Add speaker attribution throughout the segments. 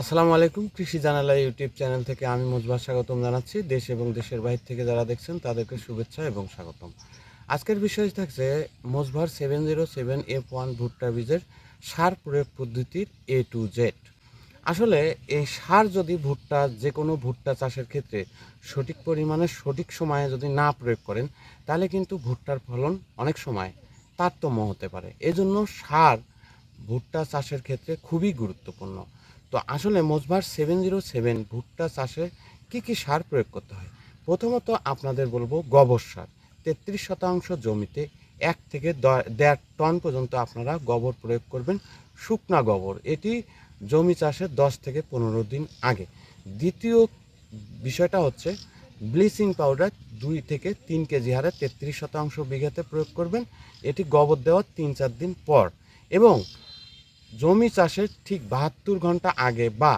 Speaker 1: আসসালামু আলাইকুম, কৃষি জানালা ইউটিউব চ্যানেল থেকে আমি মজবার স্বাগতম জানাচ্ছি। দেশ এবং দেশের বাইরে থেকে যারা দেখছেন, তাদেরকে শুভেচ্ছা এবং স্বাগতম। আজকের বিষয় থাকছে মোজভার seven zero seven F one ভুট্টা বীজের সার প্রয়োগ পদ্ধতির এ টু জেড। আসলে এই সার যদি ভুট্টা, যে কোনো ভুট্টা চাষের ক্ষেত্রে সঠিক পরিমাণে, সঠিক সময়ে যদি না প্রয়োগ করেন, তাহলে কিন্তু ভুট্টার ফলন অনেক সময় তারতম্য হতে পারে। এজন্য সার ভুট্টা চাষের ক্ষেত্রে খুবই গুরুত্বপূর্ণ। তো আসলে মোজবার সেভেন জিরো সেভেন ভুট্টা চাষে কী কী সার প্রয়োগ করতে হয়? প্রথমত আপনাদের বলব গোবর সার। তেত্রিশ শতাংশ জমিতে এক থেকে দেড় টন পর্যন্ত আপনারা গোবর প্রয়োগ করবেন, শুকনা গোবর। এটি জমি চাষের দশ থেকে পনেরো দিন আগে। দ্বিতীয় বিষয়টা হচ্ছে ব্লিচিং পাউডার দুই থেকে তিন কেজি হারে তেত্রিশ শতাংশ বিঘাতে প্রয়োগ করবেন। এটি গোবর দেওয়ার তিন চার দিন পর। এবং জমি চাষের ঠিক বাহাত্তর ঘণ্টা আগে বা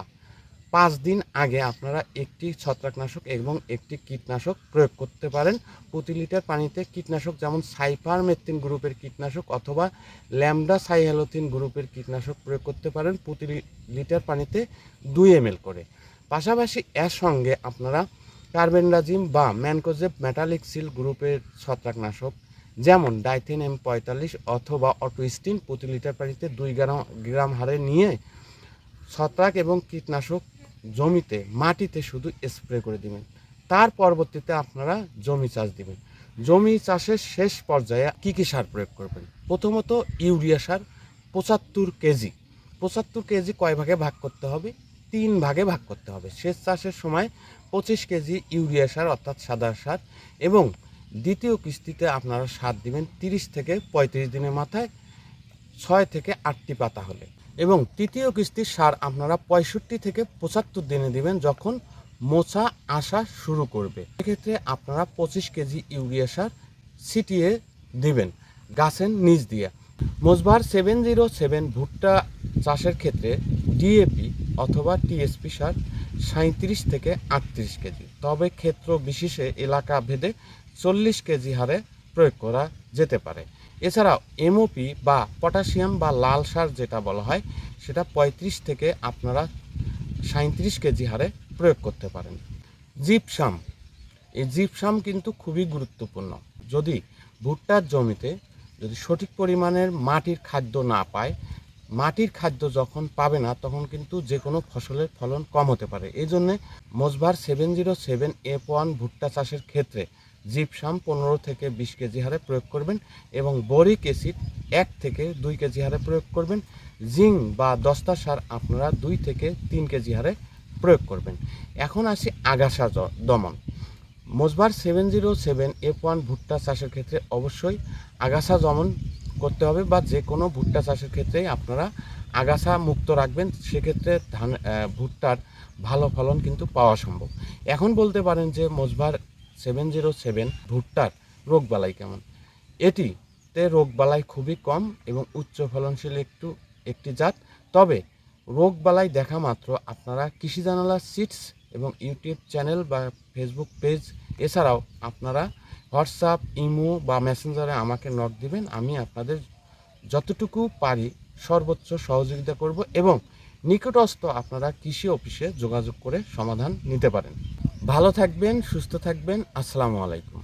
Speaker 1: পাঁচ দিন আগে আপনারা একটি ছত্রাকনাশক এবং একটি কীটনাশক প্রয়োগ করতে পারেন। প্রতি লিটার পানিতে কীটনাশক যেমন সাইফার মেথিন গ্রুপের কীটনাশক অথবা ল্যামডা সাইহ্যালোথিন গ্রুপের কীটনাশক প্রয়োগ করতে পারেন প্রতি লিটার পানিতে দুই এম করে। পাশাপাশি এর সঙ্গে আপনারা কার্বেন্ডাজিম বা ম্যানকোজেব মেটালিক সিল গ্রুপের ছত্রাকনাশক যেমন ডাইথেন এম পঁয়তাল্লিশ অথবা অটোস্টিন প্রতি লিটার পানিতে দুই গ্রাম গ্রাম হারে নিয়ে ছত্রাক এবং কীটনাশক জমিতে, মাটিতে শুধু স্প্রে করে দিবেন। তার পরবর্তীতে আপনারা জমি চাষ দিবেন। জমি চাষের শেষ পর্যায়ে কী কী সার প্রয়োগ করবেন? প্রথমত ইউরিয়া সার পঁচাত্তর কেজি। পঁচাত্তর কেজি কয় ভাগে ভাগ করতে হবে? তিন ভাগে ভাগ করতে হবে। সেচ চাষের সময় পঁচিশ কেজি ইউরিয়া সার অর্থাৎ সাদা সার এবং দ্বিতীয় কিস্তিতে আপনারা সার দিবেন, তিরিশ থেকে পঁয়ত্রিশ দিনের মাথায় ছয় থেকে আটটি পাতা হলে। এবং তৃতীয় কিস্তির সার আপনারা পঁয়ষট্টি থেকে পঁচাত্তর দিনে দিবেন যখন মোচা আসা শুরু করবে। সেক্ষেত্রে আপনারা পঁচিশ কেজি ইউরিয়া সার ছিটিয়ে দিবেন গাছের নিচ দিয়ে। মোজবার সেভেন জিরো সেভেন ভুট্টা চাষের ক্ষেত্রে ডিএপি অথবা টিএসপি সার সাঁত্রিশ থেকে আটত্রিশ কেজি। তবে ক্ষেত্র বিশেষে এলাকা ভেদে চল্লিশ কেজি হারে প্রয়োগ করা যেতে পারে। এছাড়াও এমওপি বা পটাশিয়াম বা লাল সার যেটা বলা হয়, সেটা পঁয়ত্রিশ থেকে আপনারা সাঁত্রিশ কেজি হারে প্রয়োগ করতে পারেন। জিপসাম। এই জিপসাম কিন্তু খুবই গুরুত্বপূর্ণ। যদি ভুট্টার জমিতে যদি সঠিক পরিমাণের মাটির খাদ্য না পায় মাটির খাদ্য যখন পাবে না, তখন কিন্তু যে কোনো ফসলের ফলন কম হতে পারে। এই জন্যে মোজবার seven zero seven F one ভুট্টা চাষের ক্ষেত্রে জিপসাম পনেরো থেকে বিশ কেজি হারে প্রয়োগ করবেন এবং বরিক অ্যাসিড এক থেকে দুই কেজি হারে প্রয়োগ করবেন। জিঙ্ক বা দস্তা সার আপনারা দুই থেকে তিন কেজি হারে প্রয়োগ করবেন। এখন আসি আগাছা দমন। মোজবার seven zero seven F one ভুট্টা চাষের ক্ষেত্রে অবশ্যই আগাছা দমন করতে হবে বা যে কোনো ভুট্টা চাষের ক্ষেত্রেই আপনারা আগাছা মুক্ত রাখবেন, সেক্ষেত্রে ধান ভুট্টার ভালো ফলন কিন্তু পাওয়া সম্ভব। এখন বলতে পারেন যে মোজবার সেভেন জিরো সেভেন ভুট্টার রোগবালাই কেমন? এটিতে রোগবালাই খুবই কম এবং উচ্চ ফলনশীল একটু, একটি জাত। তবে রোগবালাই দেখা মাত্র আপনারা কৃষি জানালা সিটস এবং ইউটিউব চ্যানেল বা ফেসবুক পেজ, এছাড়াও আপনারা হোয়াটসঅ্যাপ, ইমো বা মেসেঞ্জারে আমাকে নক দিবেন। আমি আপনাদের যতটুকু পারি সর্বোচ্চ সহযোগিতা করব এবং নিকটস্থ আপনারা কৃষি অফিসে যোগাযোগ করে সমাধান নিতে পারেন। ভালো থাকবেন, সুস্থ থাকবেন। আসসালামু আলাইকুম।